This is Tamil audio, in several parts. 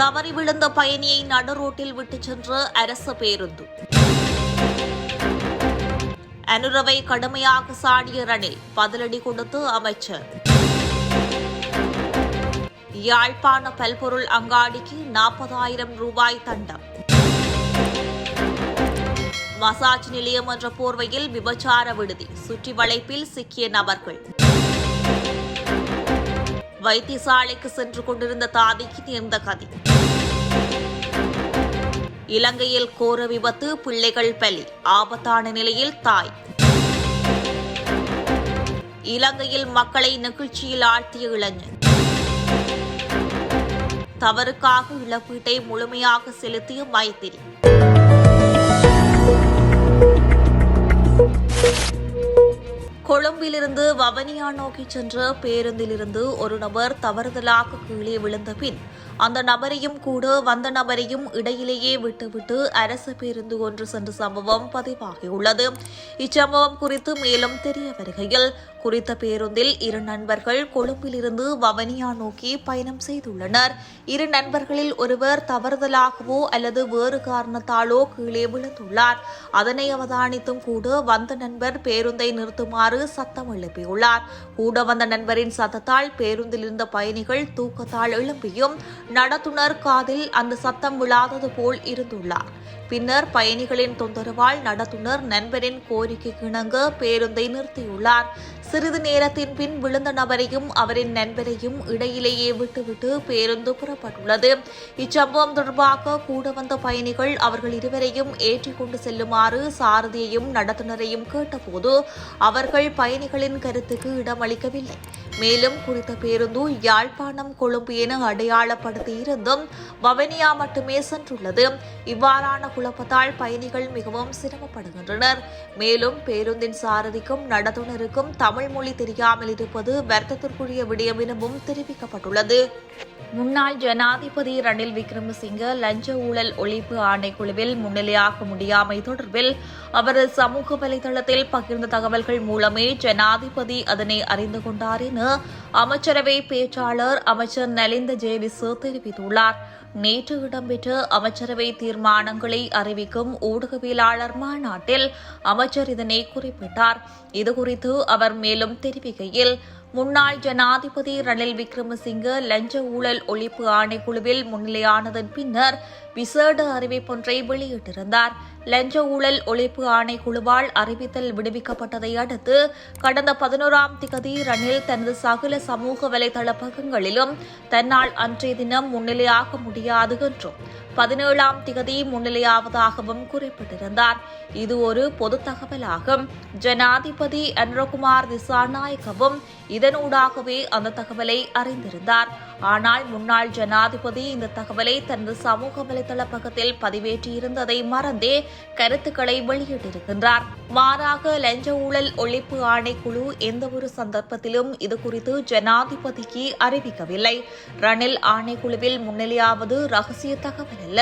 தவறி விழுந்த பயணியை நடுரோட்டில் விட்டுச் சென்ற அரசு பேருந்து. அனுரவை கடுமையாக சாடிய ரணில் பதிலடி கொடுத்து அமைச்சர். யாழ்ப்பாண பல்பொருள் அங்காடிக்கு நாற்பதாயிரம் ரூபாய் தண்டம். மசாஜ் நிலையம் என்ற போர்வையில் விபச்சார விடுதி. சுற்றி வளைப்பில் சிக்கிய நபர்கள். வைத்தியசாலைக்கு சென்று கொண்டிருந்த தாதிக்கு நேர்ந்த கதி. இலங்கையில் கோர விபத்து பிள்ளைகள் பலி ஆபத்தான நிலையில் தாய். இலங்கையில் மக்களை நெகிழ்ச்சியில் ஆழ்த்திய இளைஞர் தவறுக்காக இழப்பீட்டை முழுமையாக செலுத்திய மைத்திரி. கொழும்பிலிருந்து வவனியா நோக்கி சென்ற பேருந்திலிருந்து ஒரு நபர் தவறுதலாக கீழே விழுந்த பின் அந்த நபரையும் கூட வந்த நபரையும் இடையிலேயே விட்டுவிட்டு அரசு பேருந்து ஒன்று சென்ற சம்பவம் பதிவாகியுள்ளது. இச்சம்பவம் குறித்து மேலும் தெரிய வருகையில் குறித்த பேருந்தில் இரு நண்பர்கள் கொழும்பிலிருந்து வவனியா நோக்கி பயணம் செய்துள்ளனர். இரு நண்பர்களில் ஒருவர் தவறுதலாகவோ அல்லது வேறு காரணத்தாலோ கீழே விழுந்துள்ளார். அதனை அவதானித்தும் கூட வந்த நண்பர் பேருந்தை நிறுத்துமாறு சத்தம் எழுப்பியுள்ளார். கூட வந்த நண்பரின் சத்தத்தால் பேருந்தில் இருந்த பயணிகள் தூக்கத்தால் எழும்பியும் நடத்துனர் காதில் அந்த சத்தம் விழாதது போல் இருந்துள்ளார். பின்னர் பயணிகளின் தொந்தரவால் நடத்துனர் நண்பரின் கோரிக்கைக்கு இணங்க பேருந்தை நிறுத்தியுள்ளார். சிறிது நேரத்தின் பின் விழுந்த நபரையும் அவரின் நண்பரையும் இடையிலேயே விட்டுவிட்டு பேருந்து புறப்பட்டுள்ளது. இச்சம்பவம் தொடர்பாக கூட வந்த பயணிகள் அவர்கள் இருவரையும் ஏற்றிக்கொண்டு செல்லுமாறு சாரதியையும் நடத்துனரையும் கேட்டபோது அவர்கள் பயணிகளின் கருத்துக்கு இடமளிக்கவில்லை. மேலும் குறித்த பேருந்து யாழ்ப்பாணம் கொழும்பு என அடையாளப்படுத்தி இருந்தும் வவனியா மட்டுமே சென்றுள்ளது. இவ்வாறான குழப்பத்தால் பயணிகள் மிகவும் சிரமப்படுகின்றனர். மேலும் பேருந்தின் சாரதிக்கும் நடத்துனருக்கும் தமிழ் மொழி தெரியாமல் இருப்பது வருத்தத்திற்குரிய விடயம் எனவும் தெரிவிக்கப்பட்டுள்ளது. முன்னாள் ஜனாதிபதி ரணில் விக்ரமசிங்க லஞ்ச ஊழல் ஒழிப்பு ஆணைக்குழுவில் முன்னிலையாக முடியாமை தொடர்பில் அவரது சமூக வலைதளத்தில் பகிர்ந்த தகவல்கள் மூலமே ஜனாதிபதி அதனை அறிந்து கொண்டார் என அமைச்சரவை பேச்சாளர் அமைச்சர் நலிந்த ஜேவிசு தெரிவித்துள்ளார். நேற்று இடம்பெற்ற அமைச்சரவை தீர்மானங்களை அறிவிக்கும் ஊடகவியலாளர் மாநாட்டில் அமைச்சர் இதனை குறிப்பிட்டார். இதுகுறித்து அவர் மேலும் தெரிவிக்கையில் முன்னாள் ஜனாதிபதி ரணில் விக்ரமசிங்க லஞ்ச ஊழல் ஒழிப்பு ஆணைக்குழுவில் முன்னிலையானதன் பின்னர் விசேட அறிவிப்பொன்றை வெளியிட்டிருந்தார். லஞ்ச ஊழல் ஒழிப்பு ஆணைக்குழுவால் அறிவித்தல் விடுவிக்கப்பட்டதை அடுத்து கடந்த பதினோராம் திகதி ரணில் தனது சகல சமூக வலைதள பக்கங்களிலும் தன்னால் அன்றைய தினம் முன்னிலையாக முடியாது என்றும் பதினேழாம் திகதி முன்னிலையாவதாகவும் குறிப்பிட்டிருந்தார். இது ஒரு பொது தகவலாகும். ஜனாதிபதி அன்ரகுமார் திசாநாயக்கவும் இதனூடாகவே அந்த தகவலை அறிந்திருந்தார். ஆனால் முன்னாள் ஜனாதிபதி இந்த தகவலை தனது சமூக வலைதள பக்கத்தில் பதிவேற்றியிருந்ததை மறந்தே கருத்துக்களை வெளியிட்டிருக்கின்றார். மாறாக லஞ்ச ஊழல் ஒழிப்பு ஆணைக்குழு எந்தவொரு சந்தர்ப்பத்திலும் இது குறித்து ஜனாதிபதிக்கு அறிவிக்கவில்லை. ரணில் ஆணைக்குழுவில் முன்னிலையாவது ரகசிய தகவல் அல்ல.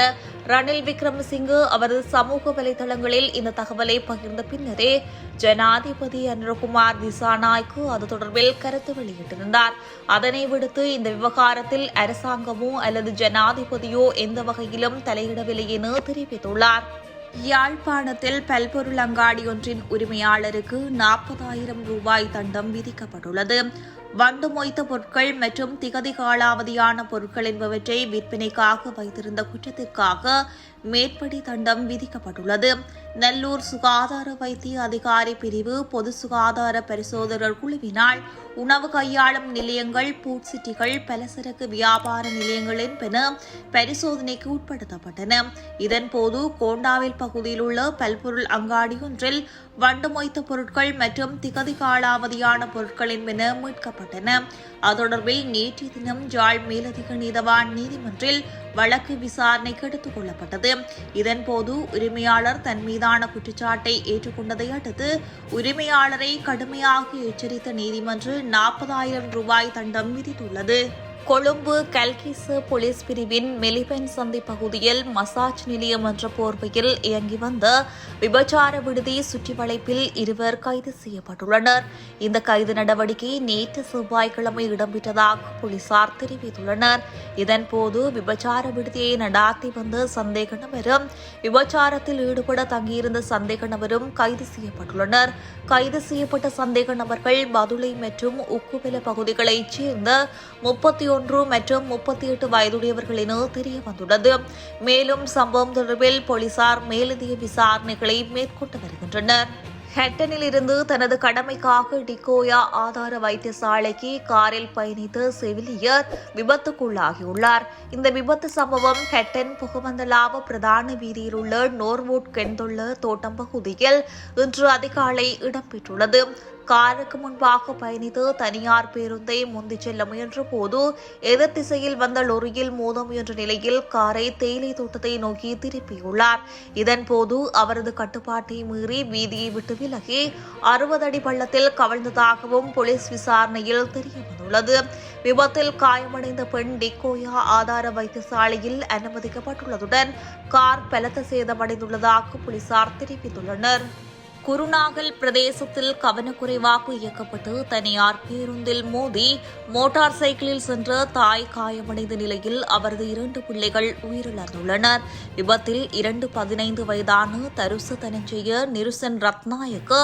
ரணில் விக்ரமசிங்கே அவரது சமூக வலைதளங்களில் இந்த தகவலை பகிர்ந்த பின்னரே ஜனாதிபதி அனுரகுமார் திசாநாய்க்கு அது தொடர்பில் கருத்து வெளியிட்டிருந்தார். அதனை விடுத்து இந்த விவகாரத்தில் அரசாங்கமோ அல்லது ஜனாதிபதியோ எந்த வகையிலும் தலையிடவில்லை என தெரிவித்துள்ளார். யாழ்ப்பாணத்தில் பல்பொருள் அங்காடி ஒன்றின் உரிமையாளருக்கு நாற்பதாயிரம் ரூபாய் தண்டம் விதிக்கப்பட்டுள்ளது. வண்டு மொய்த்த பொருட்கள் மற்றும் திகதி காலாவதியான பொருட்கள் என்பவற்றை விற்பனைக்காக வைத்திருந்த குற்றத்திற்காக மேற்படி தண்டம் விதிக்கப்பட்டுள்ளது. நெல்லூர் சுகாதார வைத்திய அதிகாரி பிரிவு பொது சுகாதார பரிசோதகர் குழுவினால் உணவு கையாளும் நிலையங்கள் பூட்சிட்டிகள் பலசரக்கு வியாபார நிலையங்களின் என்பன பரிசோதனைக்கு உட்படுத்தப்பட்டன. இதன்போது கோண்டாவில் பகுதியில் உள்ள பல்பொருள் அங்காடி ஒன்றில் வண்டு மொய்த்த பொருட்கள் மற்றும் திகதி காலாவதியான பொருட்களின் என்பன மீட்கப்பட்டன. அது தொடர்பில் நேற்றைய தினம் ஜாழ் மேலதிக நீதவான் நீதிமன்றில் வழக்கு விசாரணைக்கு எடுத்துக் கொள்ளப்பட்டது. இதன்போது உரிமையாளர் தன் மீதான குற்றச்சாட்டை ஏற்றுக்கொண்டதை அடுத்து உரிமையாளரை கடுமையாக எச்சரித்த நீதிமன்றம் நாற்பதாயிரம் ரூபாய் தண்டம் விதித்துள்ளது. கொழும்பு கல்கிசு போலீஸ் பிரிவின் மெலிபென் சந்தி பகுதியில் மசாஜ் நிலையம் என்ற போர்வையில் இயங்கி வந்த விபச்சார விடுதி சுற்றி வளைப்பில் இருவர் கைது செய்யப்பட்டுள்ளனர். இந்த கைது நடவடிக்கை நேற்று செவ்வாய்க்கிழமை இடம்பெற்றதாக போலீசார் தெரிவித்துள்ளனர். இதன்போது விபச்சார விடுதியை நடாத்தி வந்த சந்தேக நபரும் விபச்சாரத்தில் ஈடுபட தங்கியிருந்த சந்தேக நபரும் கைது செய்யப்பட்டுள்ளனர். கைது செய்யப்பட்ட சந்தேக நபர்கள் பதுளை மற்றும் உக்குவெல பகுதிகளைச் சேர்ந்த முப்பத்தி ஒன்று மற்றும் முப்பத்தி எட்டு வயதுடையவர்கள் என தெரிய வந்துள்ளது மேலும் சம்பவம் தொடர்பில் போலீசார் மேலதிக விசாரணைகளை மேற்கொண்டு வருகின்றனர். ஹெட்டனில் இருந்து தனது கடமைக்காக டிகோயா ஆதார வைத்தியசாலைக்கு காரில் பயணித்த செவிலியர் விபத்துக்குள்ளாகியுள்ளார். இந்த விபத்து சம்பவம் ஹெட்டன் புகவந்தலாவ பிரதான வீதியில் உள்ள நோர்வுட் கெந்துள்ள தோட்டம் பகுதியில் இன்று அதிகாலை இடம்பெற்றுள்ளது. காருக்கு முன்பாக பயணித்து தனியார் பேருந்தை முந்தி செல்ல முயன்ற போது எதிர் திசையில் வந்த லொரியில் மோத முயன்ற நிலையில் காரை தேயிலை தோட்டத்தை நோக்கி திருப்பியுள்ளார். இதன்போது அவரது கட்டுப்பாட்டை மீறி வீதியை விட்டு விலகி அறுபது அடி பள்ளத்தில் கவிழ்ந்ததாகவும் போலீஸ் விசாரணையில் தெரியவந்துள்ளது. விபத்தில் காயமடைந்த பெண் டிக்கோயா ஆதார வைத்தியசாலையில் அனுமதிக்கப்பட்டுள்ளதுடன் கார் பலத்த சேதமடைந்துள்ளதாக போலீசார் தெரிவித்துள்ளனர். குருநாகல் பிரதேசத்தில் கவனக்குறைவாக இயக்கப்பட்டு தனியார் பேருந்தில் மோதி மோட்டார் சைக்கிளில் சென்ற தாய் காயமடைந்த நிலையில் அவரது இரண்டு பிள்ளைகள் உயிரிழந்துள்ளனர். விபத்தில் இரண்டு பதினைந்து வயதான தருசு தனஞ்செய நிருசன் ரத்நாயக்கு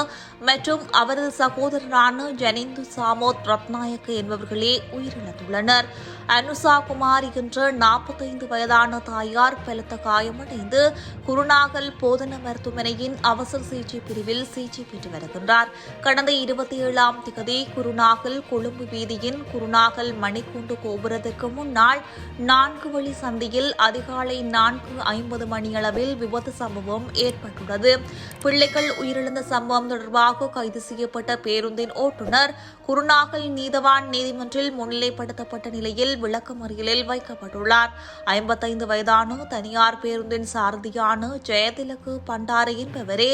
மற்றும் அவரது சகோதரரான ஜனிந்து சாமோத் ரத்நாயக்கு என்பவர்களே உயிரிழந்துள்ளனர். அனுசா குமார் என்ற நாற்பத்தைந்து வயதான தாயார் பலத்த காயமடைந்து குருநாகல் போதன மருத்துவமனையின் அவசர சிகிச்சை பிரிவில் மருத்துவமனையில் சிகிச்சை பெற்று வருகின்றார். கடந்த இருபத்தி ஏழாம் திகதி குருநாகல் கொழும்பு வீதியின் குருநாகல் மணிக்கூண்டு கோபுரத்திற்கு முன்னால் நான்கு வழி சந்தியில் அதிகாலை நான்கு ஐம்பது மணியளவில் விபத்து சம்பவம் ஏற்பட்டுள்ளது. பிள்ளைகள் உயிரிழந்த சம்பவம் தொடர்பாக கைது செய்யப்பட்ட பேருந்தின் ஓட்டுநர் குருநாகல் நீதவான் நீதிமன்றில் முன்னிலைப்படுத்தப்பட்ட நிலையில் விளக்கமறியலில் வைக்கப்பட்டுள்ளார். ஐம்பத்தைந்து வயதான தனியார் பேருந்தின் சாரதியான ஜெயதிலக்கு பண்டாரை என்பவரே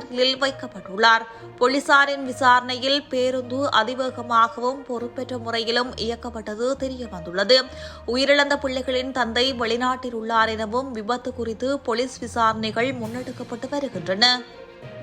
காவலில் வைக்கப்பட்டுள்ளார். போலீசாரின் விசாரணையில் பேருந்து அதிவேகமாகவும் பொறுப்பேற்ற முறையிலும் இயக்கப்பட்டது தெரியவந்துள்ளது. உயிரிழந்த பிள்ளைகளின் தந்தை வெளிநாட்டில் உள்ளார் எனவும் விபத்து குறித்து போலீஸ் விசாரணைகள் முன்னெடுக்கப்பட்டு வருகின்றன.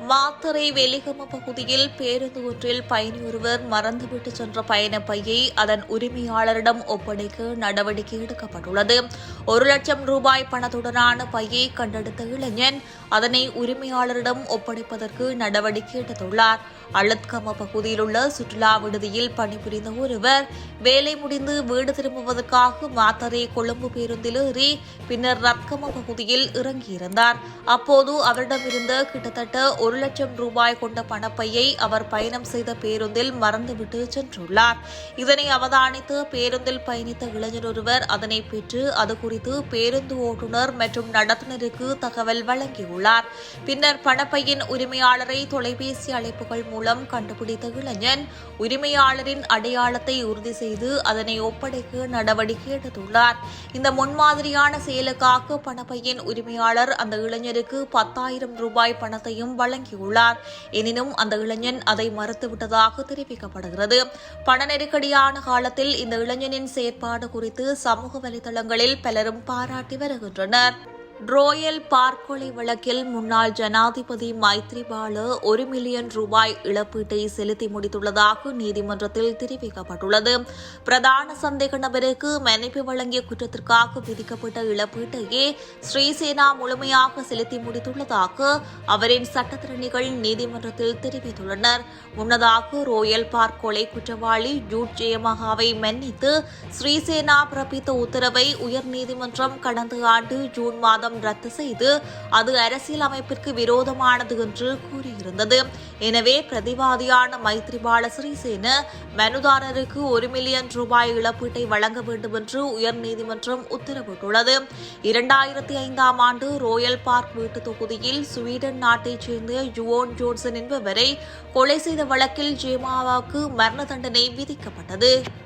மாத்தரை வெலிகம பகுதியில் பேருந்து ஒன்றில் பயணி ஒருவர் மறந்துவிட்டு சென்ற பயணப்பையை அதன் உரிமையாளரிடம் ஒப்படைக்க நடவடிக்கை எடுக்கப்பட்டுள்ளது. ஒரு லட்சம் ரூபாய் பணத்துடனான பையை கண்டெடுத்த இளைஞன் அதனை உரிமையாளரிடம் ஒப்படைப்பதற்கு நடவடிக்கை எடுத்துள்ளார். அழுத்கம பகுதியில் உள்ள சுற்றுலா விடுதியில் பணிபுரிந்த ஒருவர் வேலை முடிந்து வீடு திரும்புவதற்காக மாத்தறை கொழும்பு பேருந்தில் ஏறி பின்னர் ரத்கம பகுதியில் இறங்கியிருந்தார். அப்போது அவரிடமிருந்த கிட்டத்தட்ட ஒரு லட்சம் ரூபாய் கொண்ட பணப்பையை அவர் பயணம் செய்த பேருந்தில் மறந்துவிட்டு சென்றுள்ளார். இதனை அவதானித்து பேருந்தில் பயணித்த இளைஞர் ஒருவர் அதனை பெற்று அது குறித்து பேருந்து ஓட்டுநர் மற்றும் நடத்துனருக்கு தகவல் வழங்கியுள்ளார். பின்னர் பணப்பையின் உரிமையாளரை தொலைபேசி அழைப்புகள் மூலம் கண்டுபிடித்த இளைஞன் உரிமையாளரின் அடையாளத்தை உறுதி செய்து அதனை ஒப்படைக்க நடவடிக்கை எடுத்துள்ளார். இந்த முன்மாதிரியான செயலுக்காக பணப்பையின் உரிமையாளர் அந்த இளைஞருக்கு பத்தாயிரம் ரூபாய் பணத்தையும் வழங்க வழங்கியுள்ளார். எனினும் அந்த இளைஞன் அதை மறுத்துவிட்டதாக தெரிவிக்கப்படுகிறது. பண நெருக்கடியான காலத்தில் இந்த இளைஞனின் செயற்பாடு குறித்து சமூக வலைதளங்களில் பலரும் பாராட்டி வருகின்றனர். ரோயல் பார்க் கொலை வழக்கில் முன்னாள் ஜனாதிபதி மைத்ரிபால ஒரு மில்லியன் ரூபாய் இழப்பீட்டை செலுத்தி முடித்துள்ளதாக நீதிமன்றத்தில் தெரிவிக்கப்பட்டுள்ளது. பிரதான சந்தேக நபருக்கு மன்னிப்பு வழங்கிய குற்றத்திற்காக விதிக்கப்பட்ட இழப்பீட்டையே ஸ்ரீசேனா முழுமையாக செலுத்தி முடித்துள்ளதாக அவரின் சட்டத்திறனிகள் நீதிமன்றத்தில் தெரிவித்துள்ளனர். முன்னதாக ரோயல் பார்க் கொலை குற்றவாளி ஜூட் ஜெயமகாவை மன்னித்து ஸ்ரீசேனா பிறப்பித்த உத்தரவை உயர்நீதிமன்றம் கடந்த ஆண்டு ஜூன் மாதம் மாதம் ரத்து செய்து அது அரசியல் அமைப்பிற்கு விரோதமானது என்று கூறியிருந்தது. எனவே பிரதிவாதியான மைத்ரிபால சிறிசேன மனுதாரருக்கு ஒரு மில்லியன் ரூபாய் இழப்பீட்டை வழங்க வேண்டும் என்று உயர்நீதிமன்றம் உத்தரவிட்டுள்ளது. இரண்டாயிரத்தி ஐந்தாம் ஆண்டு ரோயல் பார்க் வீட்டு தொகுதியில் ஸ்வீடன் நாட்டைச் சேர்ந்த ஜுவோன் ஜோன்சன் என்பவரை கொலை செய்த வழக்கில் ஜேமாவாவுக்கு மரண தண்டனை விதிக்கப்பட்டது.